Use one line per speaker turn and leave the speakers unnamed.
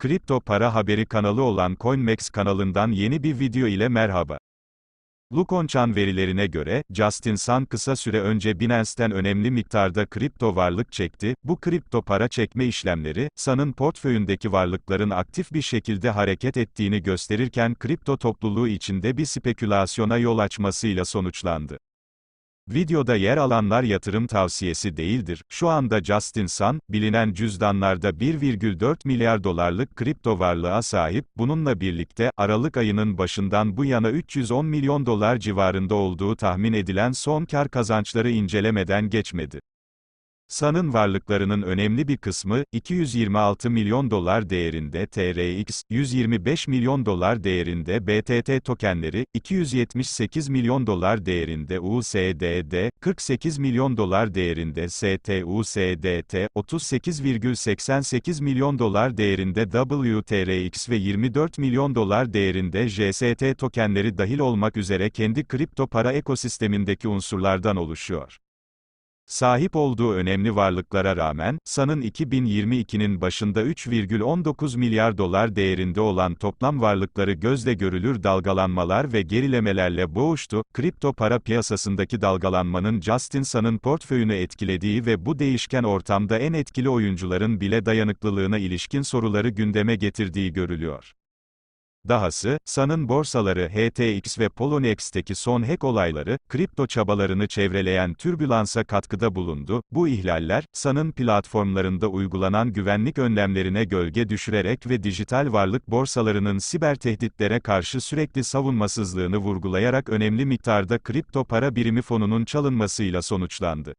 Kripto para haberi kanalı olan CoinMex kanalından yeni bir video ile merhaba. Lukonchan verilerine göre, Justin Sun kısa süre önce Binance'ten önemli miktarda kripto varlık çekti. Bu kripto para çekme işlemleri, Sun'ın portföyündeki varlıkların aktif bir şekilde hareket ettiğini gösterirken kripto topluluğu içinde bir spekülasyona yol açmasıyla sonuçlandı. Videoda yer alanlar yatırım tavsiyesi değildir. Şu anda Justin Sun, bilinen cüzdanlarda 1,4 milyar dolarlık kripto varlığa sahip, bununla birlikte, Aralık ayının başından bu yana 310 milyon dolar civarında olduğu tahmin edilen son kar kazançları incelemeden geçmedi. Sun'ın varlıklarının önemli bir kısmı, 226 milyon dolar değerinde TRX, 125 milyon dolar değerinde BTT tokenleri, 278 milyon dolar değerinde USDD, 48 milyon dolar değerinde STUSDT, 38,88 milyon dolar değerinde WTRX ve 24 milyon dolar değerinde JST tokenleri dahil olmak üzere kendi kripto para ekosistemindeki unsurlardan oluşuyor. Sahip olduğu önemli varlıklara rağmen, Sun'ın 2022'nin başında 3,19 milyar dolar değerinde olan toplam varlıkları gözle görülür dalgalanmalar ve gerilemelerle boğuştu. Kripto para piyasasındaki dalgalanmanın Justin Sun'ın portföyünü etkilediği ve bu değişken ortamda en etkili oyuncuların bile dayanıklılığına ilişkin soruları gündeme getirdiği görülüyor. Dahası, Sun'ın borsaları HTX ve Polonex'teki son hack olayları, kripto çabalarını çevreleyen türbülansa katkıda bulundu. Bu ihlaller, Sun'ın platformlarında uygulanan güvenlik önlemlerine gölge düşürerek ve dijital varlık borsalarının siber tehditlere karşı sürekli savunmasızlığını vurgulayarak önemli miktarda kripto para birimi fonunun çalınmasıyla sonuçlandı.